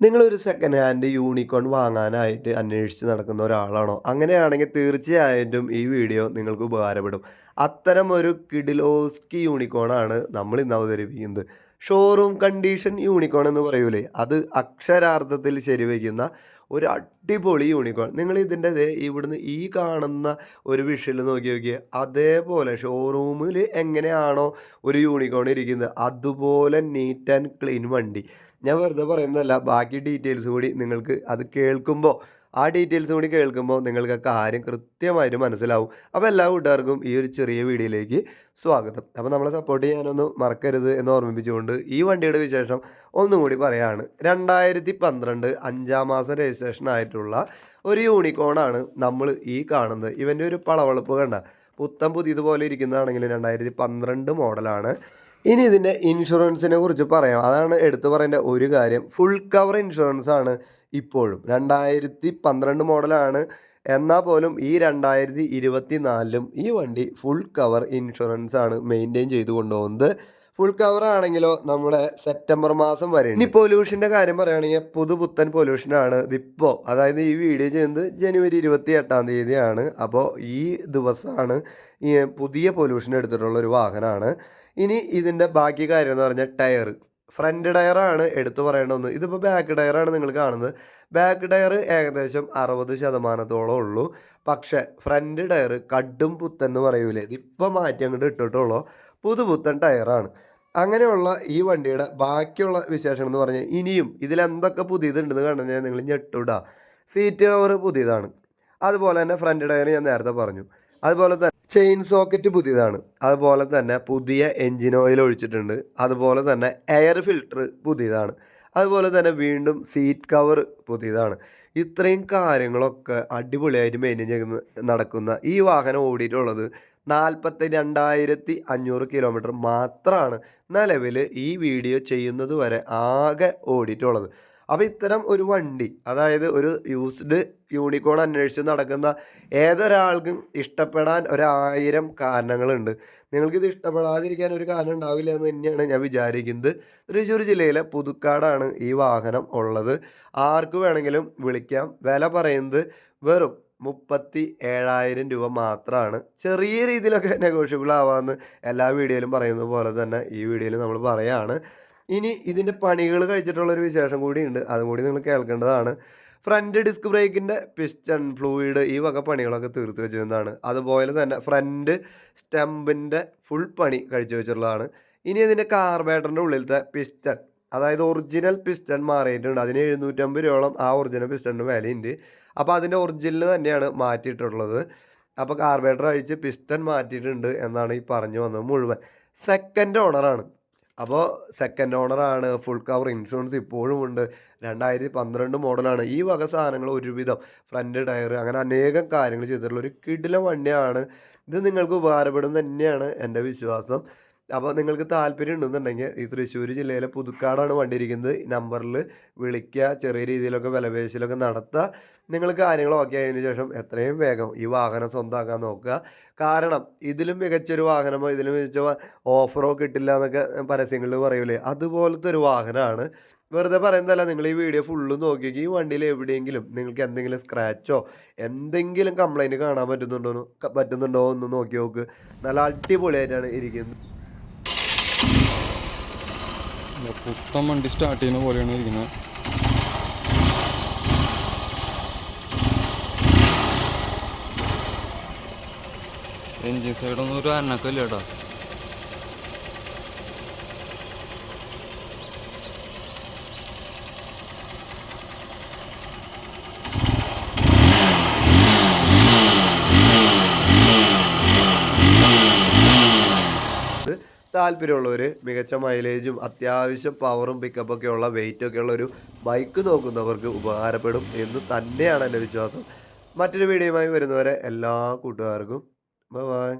നിങ്ങളൊരു second hand unicorn വാങ്ങാനായിട്ട് അന്വേഷിച്ച് നടക്കുന്ന ഒരാളാണോ? അങ്ങനെയാണെങ്കിൽ തീർച്ചയായിട്ടും ഈ വീഡിയോ നിങ്ങൾക്ക് ഉപകാരപ്പെടും. അത്തരം ഒരു കിഡിലോസ്കി യൂണിക്കോണാണ് നമ്മൾ ഇന്ന് അവതരിപ്പിക്കുന്നത്. ഷോറൂം കണ്ടീഷൻ യൂണിക്കോൺ എന്ന് പറയൂലേ അത് അക്ഷരാർത്ഥത്തിൽ ശരിവയ്ക്കുന്ന ഒരു അടിപൊളി യൂണിക്കോൺ നിങ്ങൾ ഇതിന്റെ ഇവിടുന്ന് ഈ കാണുന്ന ഒരു വിഷയിൽ നോക്കി നോക്കിയാൽ അതേപോലെ ഷോറൂമിൽ എങ്ങനെയാണോ ഒരു യൂണിക്കോൺ ഇരിക്കുന്നത് അതുപോലെ നീറ്റ് ആൻഡ് ക്ലീൻ വണ്ടി. ഞാൻ വെറുതെ പറയുന്നതല്ല ബാക്കി ഡീറ്റെയിൽസ് കൂടി നിങ്ങൾക്ക് അത് കേൾക്കുമ്പോൾ ആ ഡീറ്റെയിൽസ് കൂടി കേൾക്കുമ്പോൾ നിങ്ങൾക്ക് കാര്യം കൃത്യമായിട്ട് മനസ്സിലാവും. അപ്പോൾ എല്ലാ കൂട്ടുകാർക്കും ഈ ഒരു ചെറിയ വീഡിയോയിലേക്ക് സ്വാഗതം. അപ്പോൾ നമ്മളെ സപ്പോർട്ട് ചെയ്യാനൊന്നും മറക്കരുത് എന്ന് ഓർമ്മിപ്പിച്ചുകൊണ്ട് ഈ വണ്ടിയുടെ വിശേഷം ഒന്നും കൂടി പറയാണ്. രണ്ടായിരത്തി പന്ത്രണ്ട് അഞ്ചാം മാസം രജിസ്ട്രേഷൻ ആയിട്ടുള്ള ഒരു യൂണിക്കോണാണ് നമ്മൾ ഈ കാണുന്നത്. ഇവന്റെ ഒരു പളവളപ്പ് കണ്ട പുത്തം പുതിയതുപോലെ ഇരിക്കുന്നതാണെങ്കിൽ രണ്ടായിരത്തി പന്ത്രണ്ട് മോഡലാണ് ഇനി ഇതിന്റെ ഇൻഷുറൻസിനെ കുറിച്ച് പറയാം. അതാണ് എടുത്തു പറയേണ്ട ഒരു കാര്യം. ഫുൾ കവർ ഇൻഷുറൻസ് ആണ് ഇപ്പോഴും. രണ്ടായിരത്തി പന്ത്രണ്ട് മോഡലാണ്. എന്നാൽ പോലും ഈ രണ്ടായിരത്തി ഇരുപത്തി നാലിലും ഈ വണ്ടി ഫുൾ കവർ ഇൻഷുറൻസ് ആണ് മെയിന്റെയിൻ ചെയ്തു കൊണ്ടുപോകുന്നത്. ഫുൾ കവർ ആണെങ്കിലോ നമ്മുടെ സെപ്റ്റംബർ മാസം വരെ ഇനി പൊല്യൂഷന്റെ കാര്യം പറയുകയാണെങ്കിൽ പുതുപുത്തൻ പൊല്യൂഷനാണ് ഇതിപ്പോൾ അതായത് ഈ വീഡിയോ ചെയ്യുന്നത് ജനുവരി ഇരുപത്തി എട്ടാം തീയതിയാണ്. അപ്പോൾ ഈ ദിവസമാണ് ഈ പുതിയ പൊല്യൂഷൻ എടുത്തിട്ടുള്ള ഒരു വാഹനമാണ്. ഇനി ഇതിന്റെ ബാക്കി കാര്യം എന്ന് പറഞ്ഞാൽ ടയർ ഫ്രണ്ട് ടയറാണ് എടുത്തു പറയേണ്ട ഒന്ന്. ഇതിപ്പോൾ ബാക്ക് ടയറാണ് നിങ്ങൾ കാണുന്നത്. ബാക്ക് ടയർ ഏകദേശം അറുപത് ശതമാനത്തോളം ഉള്ളൂ. പക്ഷേ ഫ്രണ്ട് ടയർ കടും പുത്തെന്ന് പറയൂലേ. ഇതിപ്പോൾ മാറ്റി അങ്ങോട്ട് ഇട്ടിട്ടുള്ളൂ. പുതുപുത്തൻ ടയറാണ്. അങ്ങനെയുള്ള ഈ വണ്ടിയുടെ ബാക്കിയുള്ള വിശേഷങ്ങൾ എന്ന് പറഞ്ഞാൽ ഇനിയും ഇതിലെന്തൊക്കെ പുതിയതുണ്ടെന്ന് കണ്ടു കഴിഞ്ഞാൽ നിങ്ങൾ ഞെട്ടുടാ. സീറ്റ് കവർ പുതിയതാണ്. അതുപോലെ തന്നെ ഫ്രണ്ട് ടയർ ഞാൻ നേരത്തെ പറഞ്ഞു. അതുപോലെ തന്നെ ചെയിൻ സോക്കറ്റ് പുതിയതാണ്. അതുപോലെ തന്നെ പുതിയ എൻജിൻ ഓയിൽ ഒഴിച്ചിട്ടുണ്ട്. അതുപോലെ തന്നെ എയർ ഫിൽട്ടർ പുതിയതാണ്. അതുപോലെ തന്നെ വീണ്ടും സീറ്റ് കവർ പുതിയതാണ്. ഇത്രയും കാര്യങ്ങളൊക്കെ അടിപൊളിയായിട്ട് മെയിന്റെയിൻ ചെയ്യുന്ന നടക്കുന്ന ഈ വാഹനം ഓടിയിട്ടുള്ളത് നാൽപ്പത്തി രണ്ടായിരത്തി അഞ്ഞൂറ് കിലോമീറ്റർ മാത്രമാണ് നിലവിൽ ഈ വീഡിയോ ചെയ്യുന്നത് വരെ ആകെ ഓടിയിട്ടുള്ളത്. അപ്പോൾ ഇത്തരം ഒരു വണ്ടി അതായത് ഒരു യൂസ്ഡ് യൂണിക്കോൺ അന്വേഷിച്ച് നടക്കുന്ന ഏതൊരാൾക്കും ഇഷ്ടപ്പെടാൻ ഒരായിരം കാരണങ്ങളുണ്ട്. നിങ്ങൾക്കിത് ഇഷ്ടപ്പെടാതിരിക്കാൻ ഒരു കാരണം ഉണ്ടാവില്ല എന്ന് തന്നെയാണ് ഞാൻ വിചാരിക്കുന്നത്. തൃശ്ശൂർ ജില്ലയിലെ പുതുക്കാടാണ് ഈ വാഹനം ഉള്ളത്. ആർക്ക് വേണമെങ്കിലും വിളിക്കാം. വില പറയുന്നത് വെറും മുപ്പത്തി ഏഴായിരം രൂപ മാത്രമാണ് ചെറിയ രീതിയിലൊക്കെ നെഗോഷ്യബിൾ ആവാമെന്ന് എല്ലാ വീഡിയോയിലും പറയുന്ന പോലെ തന്നെ ഈ വീഡിയോയിൽ നമ്മൾ പറയാണ്. ഇനി ഇതിന്റെ പണികൾ കഴിച്ചിട്ടുള്ളൊരു വിശേഷം കൂടിയുണ്ട്. അതും കൂടി നിങ്ങൾ കേൾക്കേണ്ടതാണ്. ഫ്രണ്ട് ഡിസ്ക് ബ്രേക്കിന്റെ പിസ്റ്റൺ ഫ്ലൂയിഡ് ഈ വക പണികളൊക്കെ തീർത്ത് വെച്ചിരുന്നതാണ്. അതുപോലെ തന്നെ ഫ്രണ്ട് സ്റ്റമ്പിന്റെ ഫുൾ പണി കഴിച്ചു വെച്ചിട്ടുള്ളതാണ്. ഇനി ഇതിന്റെ കാർബേറ്ററിന്റെ ഉള്ളിലത്തെ പിസ്റ്റൺ അതായത് ഒറിജിനൽ പിസ്റ്റൺ മാറിയിട്ടുണ്ട്. അതിന് എഴുന്നൂറ്റമ്പത് രൂപയോളം ആ ഒറിജിനൽ പിസ്റ്റണിന് വിലയുണ്ട്. അപ്പോൾ അതിന്റെ ഒറിജിനൽ തന്നെയാണ് മാറ്റിയിട്ടുള്ളത്. അപ്പോൾ കാർബേറ്റർ അഴിച്ച് പിസ്റ്റൺ മാറ്റിയിട്ടുണ്ട് എന്നാണ് ഈ പറഞ്ഞു വന്നത് മുഴുവൻ. സെക്കൻഡ് ഓണറാണ് അപ്പോൾ സെക്കൻഡ് ഓണറാണ് ഫുൾ കവർ ഇൻഷുറൻസ് ഇപ്പോഴും ഉണ്ട്. രണ്ടായിരത്തി പന്ത്രണ്ട് മോഡലാണ് ഈ വക സാധനങ്ങൾ ഒരുവിധം ഫ്രണ്ട് ടയർ അങ്ങനെ അനേകം കാര്യങ്ങൾ ചെയ്തിട്ടുള്ള ഒരു കിടിലം വണ്ടിയാണ്. ഇത് നിങ്ങൾക്ക് ഉപകാരപ്പെടും തന്നെയാണ് എന്റെ വിശ്വാസം. അപ്പോൾ നിങ്ങൾക്ക് താല്പര്യം ഉണ്ടെന്നുണ്ടെങ്കിൽ ഈ തൃശ്ശൂർ ജില്ലയിലെ പുതുക്കാടാണ് വണ്ടിയിരിക്കുന്നത് നമ്പറിൽ വിളിക്കുക ചെറിയ രീതിയിലൊക്കെ വിലപേശലൊക്കെ നടത്തുക. നിങ്ങൾ കാര്യങ്ങൾ ഓക്കെ ആയതിനു ശേഷം എത്രയും വേഗം ഈ വാഹനം സ്വന്തമാക്കാൻ നോക്കുക. കാരണം ഇതിലും മികച്ചൊരു വാഹനമോ ഇതിലും മികച്ച ഓഫറോ കിട്ടില്ല എന്നൊക്കെ പരസ്യങ്ങളിൽ പറയൂലേ? അതുപോലത്തെ ഒരു വാഹനമാണ്. വെറുതെ പറയുന്നതല്ല നിങ്ങൾ ഈ വീഡിയോ ഫുള്ള് നോക്കിയെങ്കിൽ ഈ വണ്ടിയിൽ എവിടെയെങ്കിലും നിങ്ങൾക്ക് എന്തെങ്കിലും സ്ക്രാച്ചോ എന്തെങ്കിലും കംപ്ലൈന്റ് കാണാൻ പറ്റുന്നുണ്ടോ പറ്റുന്നുണ്ടോ എന്ന് നോക്കി നോക്ക്. നല്ല അടിപൊളിയായിട്ടാണ് ഇരിക്കുന്നത്. പുത്തൻ വണ്ടി സ്റ്റാർട്ട് ചെയ്യുന്ന പോലെയാണ് ഇരിക്കുന്നത്. എൻജിൻ സൈഡൊന്നും ഒരു അനക്കല്ല കേട്ടോ. താല്പര്യമുള്ളവർ മികച്ച മൈലേജും അത്യാവശ്യം പവറും പിക്കപ്പൊക്കെ ഉള്ള വെയിറ്റൊക്കെ ഉള്ള ഒരു ബൈക്ക് നോക്കുന്നവർക്ക് ഉപകാരപ്പെടും എന്ന് തന്നെയാണ് എന്റെ വിശ്വാസം. മറ്റൊരു വീഡിയോയുമായി വരുന്നവരെ എല്ലാ കൂട്ടുകാർക്കും ബൈ